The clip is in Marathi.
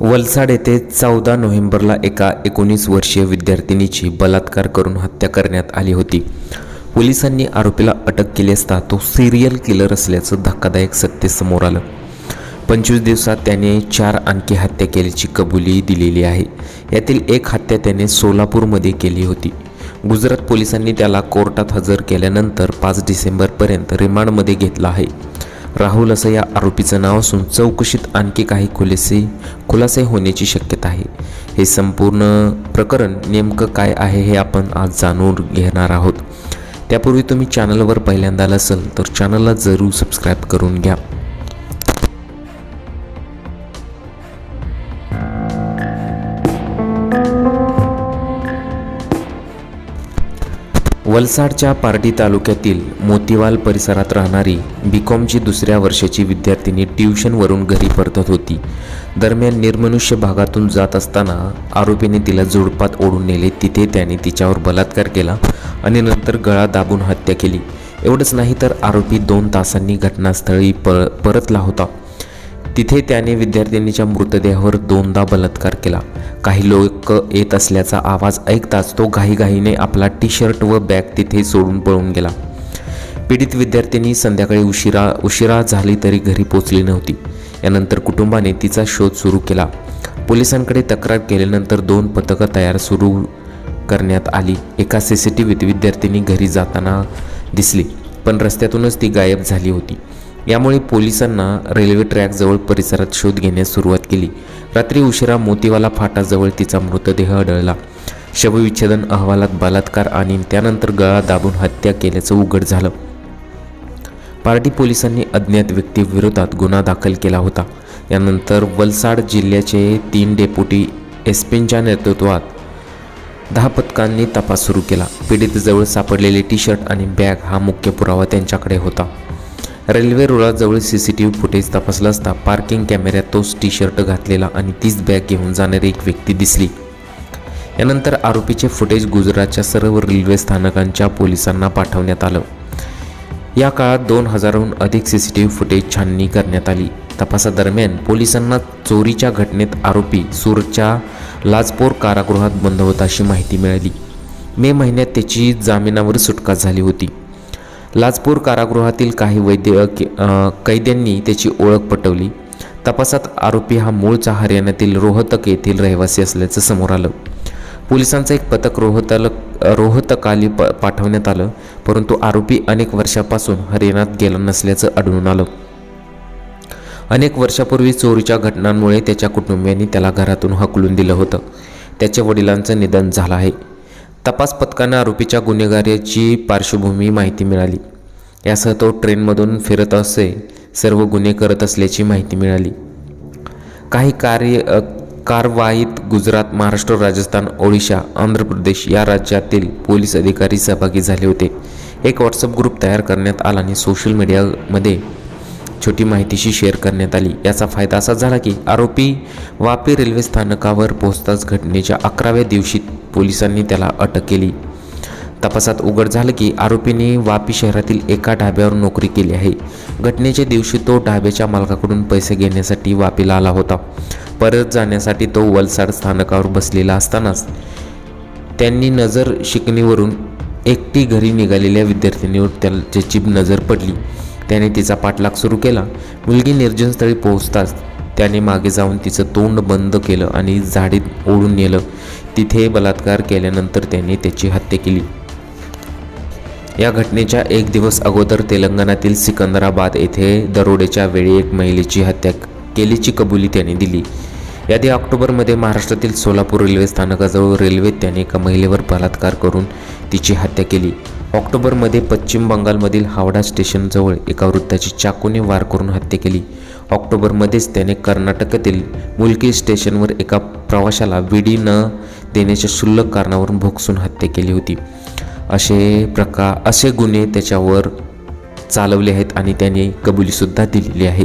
वलसाड येथे चौदा नोव्हेंबरला एका एकोणीस वर्षीय विद्यार्थिनीची बलात्कार करून हत्या करण्यात आली होती. पोलिसांनी आरोपीला अटक केली असता तो सिरियल किलर असल्याचं धक्कादायक सत्य समोर आलं. पंचवीस दिवसात त्याने चार आणखी हत्या केल्याची कबुली दिलेली आहे. यातील एक हत्या त्याने सोलापूरमध्ये केली होती. गुजरात पोलिसांनी त्याला कोर्टात हजर केल्यानंतर पाच डिसेंबरपर्यंत रिमांडमध्ये घेतला आहे. राहुल असं या आरोपीचं नाव असून चौकशीत आणखी काही खुलासे खुलासे होण्याची शक्यता आहे. हे संपूर्ण प्रकरण नेमकं काय आहे हे आपण आज जाणून घेणार आहोत. त्यापूर्वी तुम्ही चॅनलवर पहिल्यांदा आला असाल तर चॅनलला जरूर सबस्क्राईब करून घ्या. वलसाडच्या पारडी तालुक्यातील मोतीवाल परिसरात राहणारी बी कॉमची दुसऱ्या वर्षाची विद्यार्थिनी ट्युशनवरून घरी परतत होती. दरम्यान निर्मनुष्य भागातून जात असताना आरोपीने तिला जोडपात ओढून नेले. तिथे त्याने तिच्यावर बलात्कार केला आणि नंतर गळा दाबून हत्या केली. एवढंच नाही तर आरोपी दोन तासांनी घटनास्थळी प परतला होता. तिथे त्याने विद्यार्थिनीच्या मृतदेहावर दोनदा बलात्कार केला. काही लोक येत असल्याचा आवाज ऐकताच तो घाईघाईने आपला टी शर्ट व बॅग तिथे सोडून पळून गेला. पीडित विद्यार्थिनी संध्याकाळी उशिरा उशिरा झाली तरी घरी पोचली नव्हती. यानंतर कुटुंबाने तिचा शोध सुरू केला. पोलिसांकडे तक्रार केल्यानंतर दोन पथकं तयार सुरू करण्यात आली. एका सी सी टी व्हीत विद्यार्थिनी घरी जाताना दिसली पण रस्त्यातूनच ती गायब झाली होती. यामुळे पोलिसांना रेल्वे ट्रॅकजवळ परिसरात शोध घेण्यास सुरुवात केली. रात्री उशिरा मोतीवाला फाटाजवळ तिचा मृतदेह आढळला. शवविच्छेदन अहवालात बलात्कार आणि त्यानंतर गळा दाबून हत्या केल्याचं उघड झालं. पार्टी पोलिसांनी अज्ञात व्यक्तीविरोधात गुन्हा दाखल केला होता. यानंतर वलसाड जिल्ह्याचे तीन डेप्युटी एस पींच्या नेतृत्वात दहा पथकांनी तपास सुरू केला. पीडितजवळ सापडलेले टी शर्ट आणि बॅग हा मुख्य पुरावा त्यांच्याकडे होता. Railway रुळाजवळ C C T V footage तपासला असता पार्किंग कॅमेऱ्यात तोच टी शर्ट घातलेला आणि तीच बॅग घेऊन जाणारी एक व्यक्ती दिसली. यानंतर आरोपीचे फुटेज गुजरातच्या सर्व रेल्वे स्थानकांच्या पोलिसांना पाठवण्यात आलं. या काळात दोन हजारहून अधिक C C T V footage छाननी करण्यात आली. तपासादरम्यान पोलिसांना चोरीच्या घटनेत आरोपी सूरच्या लाजपोर कारागृहात बंद होता अशी माहिती मिळाली. मे महिन्यात त्याची जामिनावर सुटका झाली होती. लाजपूर कारागृहातील काही वैद्य कैद्यांनी त्याची ओळख पटवली. तपासात आरोपी हा मूळचा हरियाणातील रोहतक येथील रहिवासी असल्याचं समोर आलं. पोलिसांचं एक पथक रोहतल रोहतकाली प पाठवण्यात आलं परंतु आरोपी अनेक वर्षापासून हरियाणात गेला नसल्याचं आढळून आलं. अनेक वर्षापूर्वी चोरीच्या घटनांमुळे त्याच्या कुटुंबियांनी त्याला घरातून हकलून दिलं होतं. त्याच्या वडिलांचं निधन झालं आहे. तपास पथकानं आरोपीच्या गुन्हेगारीची पार्श्वभूमी माहिती मिळाली. यासह तो ट्रेनमधून फिरत असे सर्व गुन्हे करत असल्याची माहिती मिळाली. काही कार्य कारवाईत गुजरात महाराष्ट्र राजस्थान ओडिशा आंध्र प्रदेश या राज्यातील पोलीस अधिकारी सहभागी झाले होते. एक व्हॉट्सअप ग्रुप तयार करण्यात आला आणि सोशल मीडियामध्ये छोटी माहितीशी शेअर करण्यात आली. याचा फायदा असा झाला की आरोपी वापी रेल्वे स्थानकावर पोहोचताच घटनेच्या अकराव्या दिवशी पोलिसांनी त्याला अटक केली. तपासात उघड झालं की आरोपीने वापी शहरातील एका ढाब्यावर नोकरी केली आहे. घटनेच्या दिवशी तो ढाब्याच्या मालकाकडून पैसे घेण्यासाठी वापीला आला होता. परत जाण्यासाठी तो वलसाड स्थानकावर बसलेला असतानाच त्यांनी नजर शिकणीवरून एकटी घरी निघालेल्या विद्यार्थिनीवर त्याची नजर पडली. त्याने तिचा पाठलाग सुरू केला. मुलगी निर्जनस्थळी पोहोचताच त्याने मागे जाऊन तिचं तोंड बंद केलं आणि झाडीत ओढून नेलं. तिथे बलात्कार केल्यानंतर त्याने त्याची हत्या केली. या घटनेच्या एक दिवस अगोदर तेलंगणातील सिकंदराबाद येथे दरोडेच्या वेळी एक महिलेची हत्या केल्याची कबुली त्याने दिली. यादी ऑक्टोबरमध्ये महाराष्ट्रातील सोलापूर रेल्वे स्थानकाजवळ रेल्वेत त्याने एका महिलेवर बलात्कार करून तिची हत्या केली. ऑक्टोबरमध्ये पश्चिम बंगालमधील हावडा स्टेशनजवळ एका वृद्धाची चाकूने वार करून हत्या केली. ऑक्टोबरमध्येच त्याने कर्नाटकातील मुलकी स्टेशनवर एका प्रवाशाला विडी न देण्याच्या क्षुल्लक कारणावरून भोगसून हत्या केली होती. असे प्रकार असे गुन्हे त्याच्यावर चालवले आहेत आणि त्याने कबुलीसुद्धा दिलेली आहे